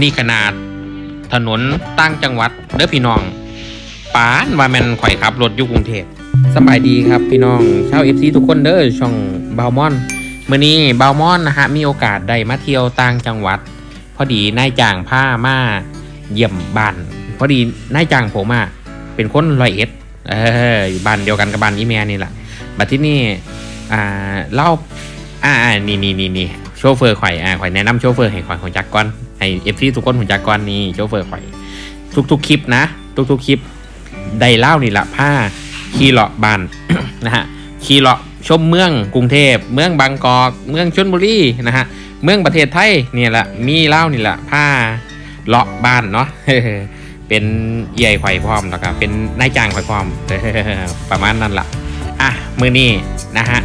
นี่ขนาด ถนนตั้งจังหวัดเด้อพี่น้องปานว่าแมนข่อยขับรถอยู่กรุงเทพสบายดีครับพี่น้องชาวเอฟซีทุกคนเด้อช่องบาวมอนเมื่อนี้บาวมอนนะฮะมีโอกาสได้มาเที่ยวต่างจังหวัด พอดีนายจ้างผ้ามาเยี่ยมบ้านพอดีนายจ้างผมอะเป็นคนร้อยเอ็ดเอออยู่บ้านเดียวกันกับบ้านอีเมียนี่แหละบัดที่นี่อ่าเล่าอ่านี่นี่นี่นี่โชเฟอร์ข่อยอ่าข่อยแนะนำโชเฟอร์ให้ข่อยของจักรก่อน ให้เอฟซีทุกคนของจักรนนี่โชเฟอร์ข่อย ทุกๆคลิปนะ ทุกๆคลิปได้เล่านี่ละผ้าขี่เลาะบ้านนะฮะขี่เลาะชมเมืองกรุงเทพเมืองบางกอกเมืองชลบุรีนะฮะเมืองประเทศไทยเนี่ยแหละมีเล่านี่แหละผ้าเลาะบ้านเนาะเป็นใหญ่ไข่พร้อมแล้วก็เป็นนายจ้างไข่พร้อมประมาณนั้นล่ะอะมือนี้นะฮะ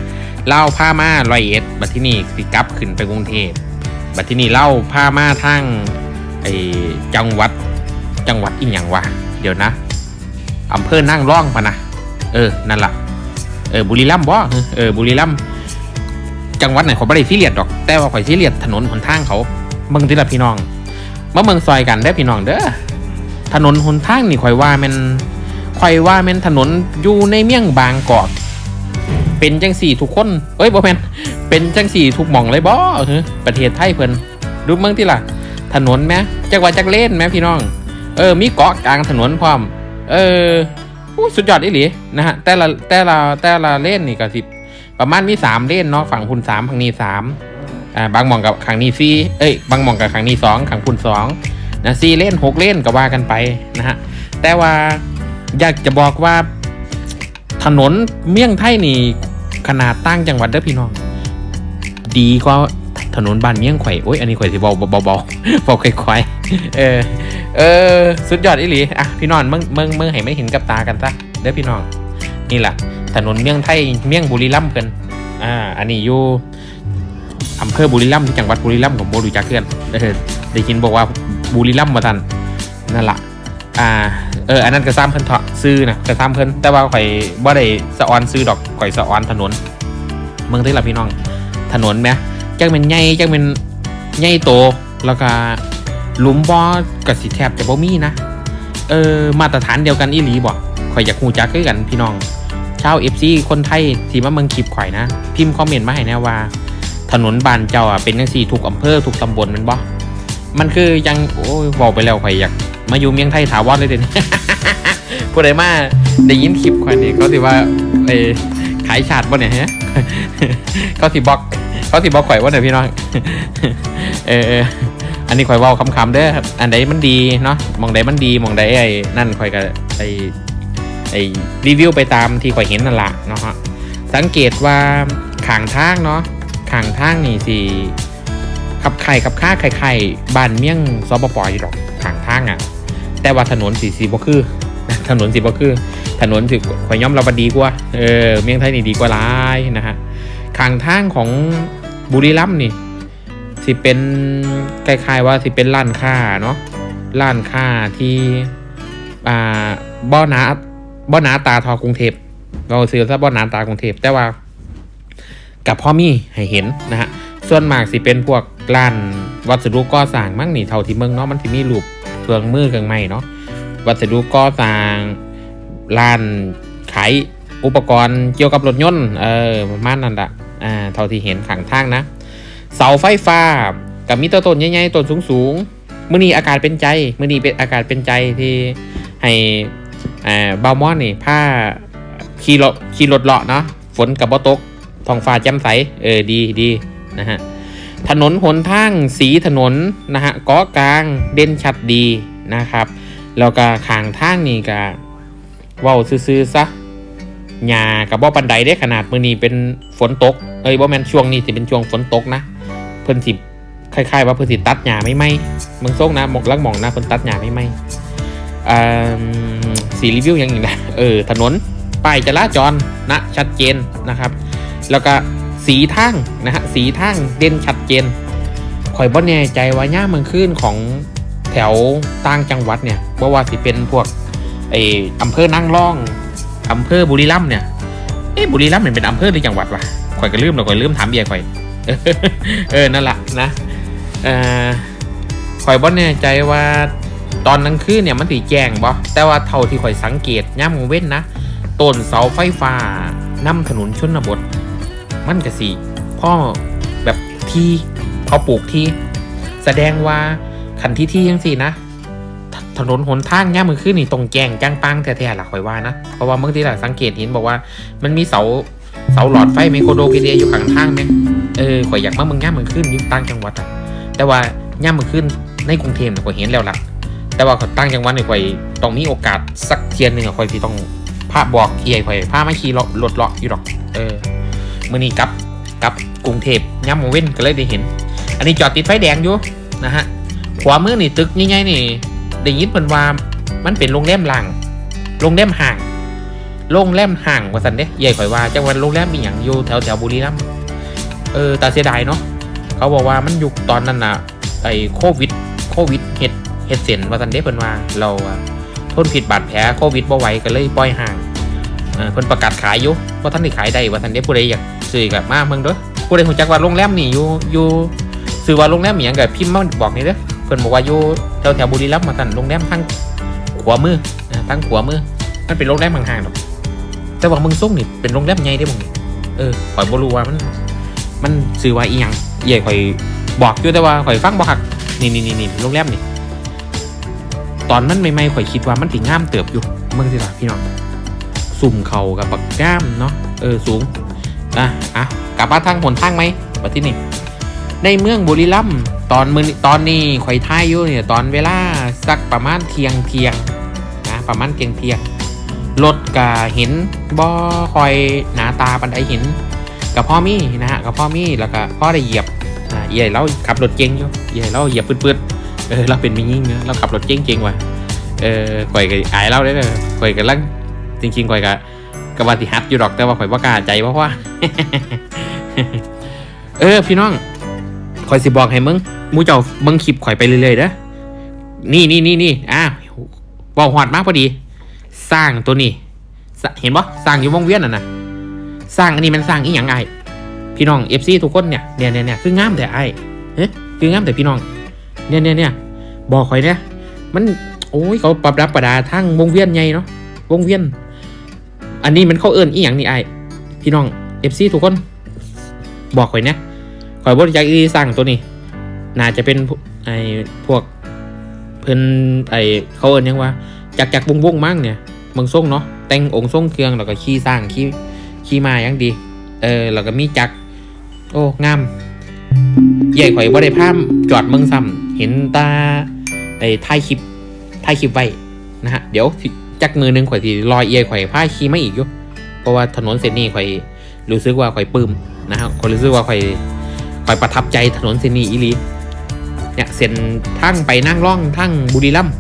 เล่าผ้ามาลอยเอ็ดบัดที่นี่สิกลับขึ้นไปกรุงเทพ บัดที่นี่เล่าผ้ามาทั้งไอจังหวัดจังหวัดอีกอย่างวะเดี๋ยวนะอำเภอนั่งร่องปะนะเออนั่นละเออบุรีรัมย์บ่เออบุรีรัมย์จังหวัดไหนข่อยไม่ได้ซีเรียสดอก แต่ว่าข่อยซีเรียสถนนหนทางเขาเบิ่งที่ละพี่น้องมาเมืองซอยกันได้พี่น้องเด้อถนนหนทางนี่ข่อยว่ามันข่อยว่ามันถนนอยู่ในเมี่ยงบางกอก เป็นจังสี่ทุกคนเอ้ยบ่แมนเป็นจังสี่ทุกหม่องเลยบ่เฮ้อประเทศไทยเพิ่นดูเมืองที่ล่ะ ถนนแม้จักว่าจักเล่นแม้พี่น้อง เออ มีเกาะกลางถนนพร้อม เออสุดยอดอีหลีนะฮะ แต่ละแต่ละแต่ละเล่นนี่ก็สิประมาณมีสามเล่นเนาะ ฝั่งคุณสามฝั่งนี้สามอ่า บางหม่องกับฝั่งนี้สี่เอ้ย บางหม่องกับฝั่งนี้สองฝั่งคุณสองนะสี่เล่นหกเล่นก็ว่ากันไปนะฮะ แต่ว่าอยากจะบอกว่าถนนเมี่ยงไทยนี่ ขนาดตั้งจังหวัดเด้อพี่น้อง ดีกว่าถนนบ้านเมี่ยงไข่โอ้ยอันนี้ข่อยสิเบาเบาเบาเบาค่อยเออ เออ สุดยอดอีหลีอะพี่น้องเมืองเมืองเมืองให้ไม่เห็นกับตากันซะเด้อพี่น้อง นี่แหละถนนเมี่ยงไทยเมี่ยงบุรีรัมย์เพิ่นอ่า อันนี้อยู่อำเภอบุรีรัมย์ที่จังหวัดบุรีรัมย์ของโมดูจักเพื่อนเออได้ยินบอกว่าบุรีรัมย์มาทันนั่นละ อ่าเอออันนั้นก็ซ้ำเพิ่นเถาะซื้อนะก็ซ้ำเพิ่นแต่ว่าข่อยบ่ได้สะออนซื้อดอกข่อยสะออนถนน เมืองที่ละพี่น้องถนนไหมจังเป็นใหญ่จังเป็นใหญ่โตแล้วก็หลุมบ่กับสิแทบจะบ่มีนะเออมาตรฐานเดียวกันอีหลีบ่ข่อยอยากฮู้จักคือกันพี่น้องชาว FC คนไทยที่มาเมืองคลิปข่อยนะ พิมพ์คอมเมนต์มาให้แน่ว่า ถนนบานเจ้าอะเป็นจังซี่ทุกอำเภอทุกตำบลมันบ่มันคือยังโอ้ยบอกไปแล้วข่อยอยาก มาอยู่เมียงไทยถาวรเลยเด่นผู้ใดมาได้ยินคลิปข่อยนี่เขาสิว่าไอ้ขายชาติบ่เนี่ยฮะเขาสิบล็อกเขาสิบล็อกข่อยว่าเนี่ยพี่น้องเอออันนี้ข่อยว้าคำๆเด้อครับอันใดมันดีเนาะมองใดมันดีมองใดไอ้นั่นข่อยก็ไอ้ไอ้รีวิวไปตามที่ข่อยเห็นนั่นละเนาะฮะสังเกตว่าขางทางเนาะขางทางนี่สิขับไข่ขับข้าไข่ไข่บ้านเมี่ยงซอปปอยู่หรอกทางทางอะ แต่ว่าถนนสีสีบ่คือ ถนนสีบ่คือ ถนนถือข่อยย่อมเราบดีกว่า เออ เมียงไทยนี่ดีกว่าหลายนะฮะข้างทางของบุรีรัมย์นี่สิเป็นคล้ายๆว่าสิเป็นร้านค้าเนาะร้านค้าที่อ่าบ่อนาบ่อนาตาทอกรุงเทพเราซื้อซะบ่อนาตากรุงเทพแต่ว่ากับพ่อมีให้เห็นนะฮะส่วนมากสิเป็นพวกร้านวัสดุก่อสร้างมั่งนี่เท่าที่เมืองเนาะมันสิมีรูป เครื่องมือเครื่องไม้เนาะวัสดุก่อสร้างร้านขายอุปกรณ์เกี่ยวกับรถยนต์เออประมาณนั้นละอ่าเท่าที่เห็นข้างทางนะ เสาไฟฟ้ากับมีต้นต้นใหญ่ๆต้นสูงๆมื่อนี้อากาศเป็นใจมื่อนี้เป็นอากาศเป็นใจที่ให้อ่าบาวมอนนี่ผ้าขี่รถขี่รถเลาะเนาะฝนกับบ่ตกท้องฟ้าแจ่มใสเออดีดีนะฮะ ถนนหนทางสีถนนนะฮะเกาะกลางเด่นชัดดีนะครับ แล้วก็ข้างทางนี่ก็เว้าซื่อๆซะหญ้ากับบ่ปันไดได้ขนาดมือนี้เป็นฝนตกเอ้ยบ่แม่นช่วงนี้สิเป็นช่วงฝนตกนะ เพิ่นสิคล้ายๆว่าเพิ่นสิตัดหญ้าไม่ไหมมืองโซกนะหมกลักหมองนะเพิ่นตัดหญ้าไม่ไหมอ่าสีรีวิวอย่างนี้นะเออถนนป้ายจราจรนะชัดเจนนะครับ แล้วก็ สีทางนะฮะสีทางเด่นชัดเจนข่อยบ่แน่ใจว่าย่าเมืองขึ้นของแถวต่างจังหวัดเนี่ยบ่ว่าสิเป็นพวกไออำเภอนั่งร่องอำเภอบุรีรัมย์เนี่ยเอ้บุรีรัมย์มันเป็นอำเภอหรือจังหวัดวะข่อยก็ลืมแล้วข่อยลืมถามเบียร์ข่อยเออนั่นแหละนะเออข่อยข่อยบ่แน่ใจว่าตอนกลางคืนเนี่ยมันสิแจ้งบ่แต่ว่าเท่าที่ข่อยสังเกตย่ามงเว้นนะต้นเสาไฟฟ้านำถนนชนบท มันก็สิพ่อแบบที่เขาปลูกที่ แสดงว่าคันที่ที่ยังสินะถนนหนทางย่มือขึ้นนี่ตรงแจงจ้างปังแท้ๆล่ะข่อยว่านะ เพราะว่าเมื่อที่เราสังเกตเห็นบอกว่า มันมีเสาเสาหลอดไฟไมโครโดพีเดียอยู่ข้างทางไหมเออข่อยอยากมาเมืองย่มมือขึ้นยู่ต่างจังหวัดอะแต่ว่าย่มือขึ้นในกรุงเทพเนี่ยข่อยเห็นแล้วล่ะ แต่ว่าต่างจังหวัดเนี่ยข่อยต้องมีโอกาสสักเทียนหนึ่งอะข่อยที่ต้องพาบอกเอียข่อยพามาขี่รถรถเลาะอยู่หรอก เออ มื่อนี้กลับกลับกรุงเทพย่ามมือเว้นก็เลยได้เห็น อันนี้จอดติดไฟแดงอยู่นะฮะขวามือนี่ตึกใหญ่ๆนี่ได้ยินเพิ่นว่ามันเป็นโรงแรมหล่างโรงแรมห่างโรงแรมห่างว่าซั่นเด้ใหญ่ข่อยว่าจังหวัดโรงแรมมีหยังอยู่แถวแถวบุรีรัมย์เออแต่เสียดายเนาะเขาบอกว่ามันยุคตอนนั้นน่ะไอ้โควิดโควิดเฮ็ดเฮ็ดเส้นว่าซั่นเด้เพิ่นว่าเราทนผิดบาดแผลโควิดบ่ไหวก็เลยปล่อยห่างเออเพิ่นประกาศขายอยู่ว่าท่านได้ขายได้ว่าซั่นเด้ผู้ใดอยาก ซื้อก็มาเมืองเด้อผู้ใดฮู้จักว่าโรงแรมนี่อยู่อยู่ซื้อว่าโรงแรมอหย่างกับพิมพ์มาบอกนี่เด้อเพิ่นบอกว่าอยู่แถวแถวบุรีรัมย์มาสั่นโรงแรมทางขวามืออ่าทางขวามือมันเป็นโรงแรมห่างๆดอกแต่ว่าเมึงส่งนี่เป็นโรงแรมใหญ่ได้อมึงนี่เออข่อยบ่รู้ว่ามัน มันซื้อว่าอีหยังใหญ่ข่อยบอกอยู่แต่ว่าข่อยฟังบ่คักนี่นี่นี่นี่โรงแรมนี่ตอนมันใหม่ๆข่อยคิดว่ามันสิงามเติบอยู่เมืองสิล่ะพี่น้องสุ่มเข่ากับบักก้ามเนาะเออสูง อะอะกลับมาทางหนทางไหมบัดที่นี่ ในเมืองบุรีรัมย์ตอนมือตอนนี้ข่อยท้ายอยู่เนี่ยตอนเวลาสักประมาณเที่ยงเที่ยงนะประมาณเที่ยงเที่ยงรถกะเห็นบ่อคอยหนาตาปันไดเห็นกับพ่อมี่นะฮะกับพ่อมี่แล้วก็พ่อได้เหยียบอ่าเย่เราขับรถเก่งอยู่เย่เราเหยียบปืดๆเออเราเป็นมิยิ่งนะเราขับรถเก่งเก่งว่ะเออข่อยก็อายเราได้เลยข่อยก็ลังจริงๆข่อยก็ กว่าสิฮัดอยู่ดอกแต่ว่าข่อยบ่กล้าใจเพราะว่าเออพี่น้องข่อยสิบอกให้มึงมูเจ้าเบิ่งคลิปข่อยไปเรื่อยๆเด้อนี่นี่นี่นี่อะบอกหอดมากพอดี สร้างตัวนี้เห็นปะสร้างอยู่วงเวียนอะนะสร้างอันนี้มันสร้างอีหยังไงพี่น้องเอฟซีทุกคนเนี่ยเนี่ยเนี่ยเนี่ยคืองามแต่ไอ้เฮ้ยคืองามแต่พี่น้อง เนี่ยเนี่ยเนี่ยบอกข่อยเนี่ยมันโอ้ยเขาปรับรับประดาทั้งวงเวียนใหญ่เนาะวงเวียน อันนี้มันเข้าเอิ้นอีหยังนี่ไอพี่น้องเอฟซีทุกคนบอกข่อยเนี่ยข่อยบริจาคอีสร้างตัวนี้ น่าจะเป็นไอพวกเพิ่นไอเขาเอิ้นยังว่าจักจักวงวงมั่งเนี่ยมืองส่งเนาะแต่งองค์ทรงเครื่องแล้วก็ขี่สร้างขี่ขี่มาอย่างดี เออแล้วก็มีจักรโอ้งามใหญ่ข่อยบ่ได้พามจอดเมืองซ้ำเห็นตาไอ้ถ่ายคลิปถ่ายคลิปไว้นะฮะ เดี๋ยว จักมือหนึงข่อยสิรอยเอียข่อยพาขี่มาอีกอยู่เพราะว่าถนนเส้นนี้ข่อยรู้สึกว่าข่อยปื้มนะครับข่อยรู้สึกว่าข่อยคอยประทับใจถนนเส้นนี้อีหลีเนี่ยเส้นทั้งไปนั่งร่องทั้งบุรีรัมย์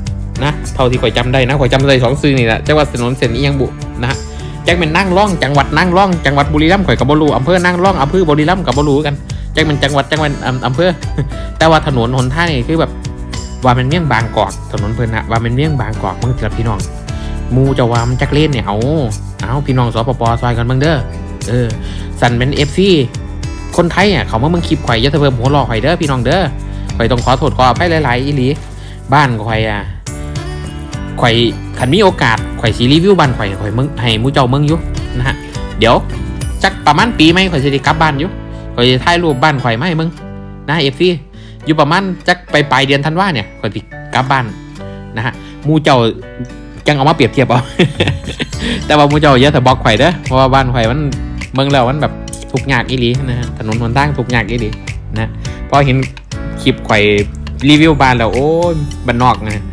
นะเท่าที่ข่อยจำได้นะข่อยจำได้สองซื่อนี่แหละจังหวัดถนนเส้นนี้ยังบุนะฮะจ็คเป็นนั่งร่องจังหวัดนั่งร่องจังหวัดบุรีรัมย์ข่อยกับบรูอำเภอนั่งร่องอำเภอบุรีรัมย์กับบรูกันจ็คเป็นจังหวัดจังหวัดอำเภอ แต่ว่าถนนหนทางนี่คือแบบว่ามันเมี่ยงบางกอกถนนเพิ่นนะว่ามันเมี่ยงบางกอกมึงจิรับพี่น้อง มูจะวามจักเล่นเนี่ยเอาเอาพี่น้องสปปซอยกันเบิ่งเด้อเออสันเป็นเอฟซีคนไทยอะเขามาเมืองคลิปข่อยยาจะเพิ่มหัวหลอกข่อยเด้อพี่น้องเด้อข่อยต้องขอโทษขออภัยหลายๆอีหลีบ้านข่อยอะข่อยขันมีโอกาสข่อยสีรีวิวบ้านข่อยข่อยมึงให้มูเจ้าเมืองอยู่นะฮะเดี๋ยวจักประมาณปีไหมข่อยสิได้กลับบ้านอยู่ข่อยจะถ่ายรูปบ้านข่อยมาให้มึงนะเอฟซีอยู่ประมาณจักไปปลายเดือนธันวาเนี่ยข่อยสิกลับบ้านนะฮะมูเจ้า จังเอามาเปรียบเทียบเอาแต่ว่ามูเจ้าเยอะแต่บอกข่อยเด้อเพราะว่าบ้านข่อยมันเมืองแล้วมันแบบทุกข์ยากอีหลีนะฮะถนนหนทางทุกข์ยากอีหลีนะพอเห็นคลิปข่อยรีวิวบ้านแล้วโอ้ยบ้านนอกนะ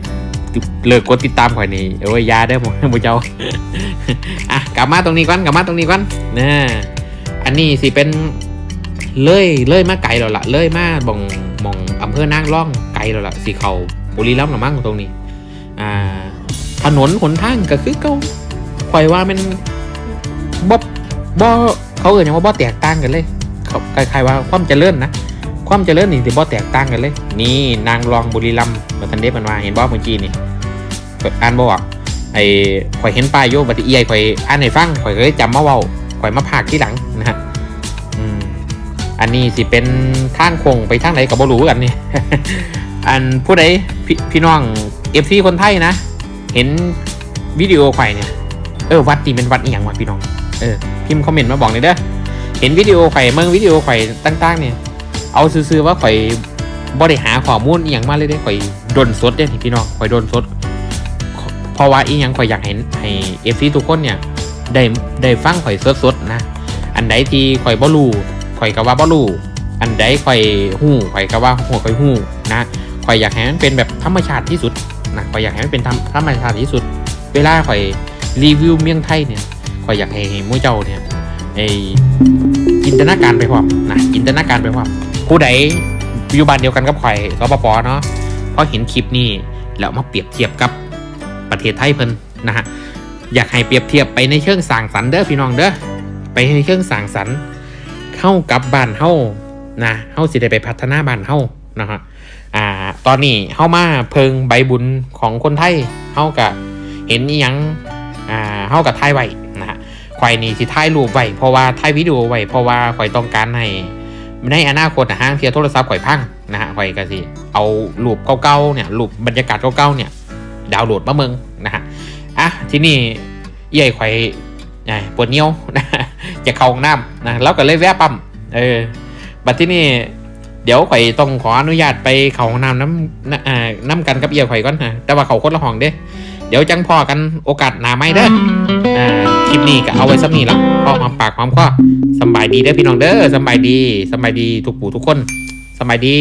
เลิกกดติดตามข่อยนี่โอ้ยยาได้หมหมูเจ้าอะกลับมาตรงนี้ก่อนกลับมาตรงนี้ก่อนนะอันนี้สิเป็นเลยเลยมาไกลแล้วล่ะเลยมาบ่งมองอำเภอนางร่องไกลแล้วล่ะสิเขาบุรีรัมย์หรือมั้งตรงนี้ อ่า ถนนหนทางก็คือเก่าข่อยว่ามันบ่บ่เขาเอ่ยยังว่าบ่แตกต่างกันเลยเขาคล้ายๆว่าความเจริญนะความเจริญนี่สิบ่แตกต่างกันเลย นี่นางรองบุรีรัมย์มาทันเดมันว่าเห็นบ่เมื่อกี้นี่อ่านบ่ออกไอ้ข่อยเห็นป้ายโยบัติเอียข่อยอ่านให้ฟังข่อยเลยจำมาเว้าข่อยมาพากที่หลังนะฮะอืมอันนี้สิเป็นทางคงไปทางไหนก็บ่รู้กันนี่ อันผู้ใดพพี่น้องเอฟซีคนไทยนะ เห็นวิดีโอไข่เนี่ย เออวัดนี่เป็นวัดอีหยังวะพี่น้อง เออพิมพ์คอมเมนต์มาบอกเลยเด้อ เห็นวิดีโอไข่เมืองวิดีโอไข่ต่างๆ เนี่ย เอาซื่อๆว่าไข่บ่ได้หาข้อมูลอีหยังมาเลยเด้ข่อยโดนสดเด้นี่พี่น้องข่อยโดนสด เพราะว่าอีหยังข่อยอยากเห็นให้เอฟซีทุกคนเนี่ยได้ได้ฟังข่อยสดๆนะ อันใดที่ข่อยบ่รู้ข่อยก็ว่าบ่รู้อันใดข่อยฮู้ข่อยก็ว่าฮู้ข่อยฮู้นะข่อยอยากให้มันเป็นแบบธรรมชาติที่สุด นะข่อยอยากให้มันเป็นธรรมธรรมชาติที่สุด เวลาข่อยรีวิวเมียงไทยเนี่ยข่อยอยากให้มู่เจ้าเนี่ยไอจินตนาการไปพร้อมนะจินตนาการไปพร้อมผู้ใดอยู่บ้านเดียวกันกับข่อยสปปเนาะพอเห็นคลิปนี้แล้วมาเปรียบเทียบกับประเทศไทยเพิ่นนะฮะอยากให้เปรียบเทียบไปในเชิงสร้างสรรค์เด้อพี่น้องเด้อไปในเครื่องสร้างสรรค์เข้ากับบ้านเฮานะเฮาสิได้ไปพัฒนาบ้านเฮานะฮะ อ่าตอนนี้เฮามาเพิงใบบุญของคนไทยเฮากับเห็นอีหยังอ่าเฮากับถ่ายไว้นะฮะข่อยนี่สิถ่ายรูปไว้เพราะว่าถ่ายวิดีโอไว้เพราะว่าข่อยต้องการให้ในอนาคตนะฮะเทียโทรศัพท์ข่อยพังนะฮะข่อยก็สิเอารูปเก่าๆเนี่ยรูปบรรยากาศเก่าๆเนี่ยดาวน์โหลดมาเมืองนะฮะอะที่นี่เอี่ยข่อยไงปวดเนี้ยวนะจะเข้าห้องน้ำนะแล้วก็เลยแวะปั๊มเออบัดที่นี่ เดี๋ยวข่อยต้องขออนุญาตไปเขาห้องน้ำน้ำน้ำอ่าน้ำกันกับเอียข่อยก่อนฮะแต่ว่าเขาคนละห้องเด้ เดี๋ยวจังพอกันโอกาสหนาไม่เด้ออ่าคลิปนี้ก็เอาไว้สักนี้ละพอความปากความข้อสบายดีเด้อพี่น้องเด้อสบายดีสบายดีทุกปู่ทุกคนสบายดี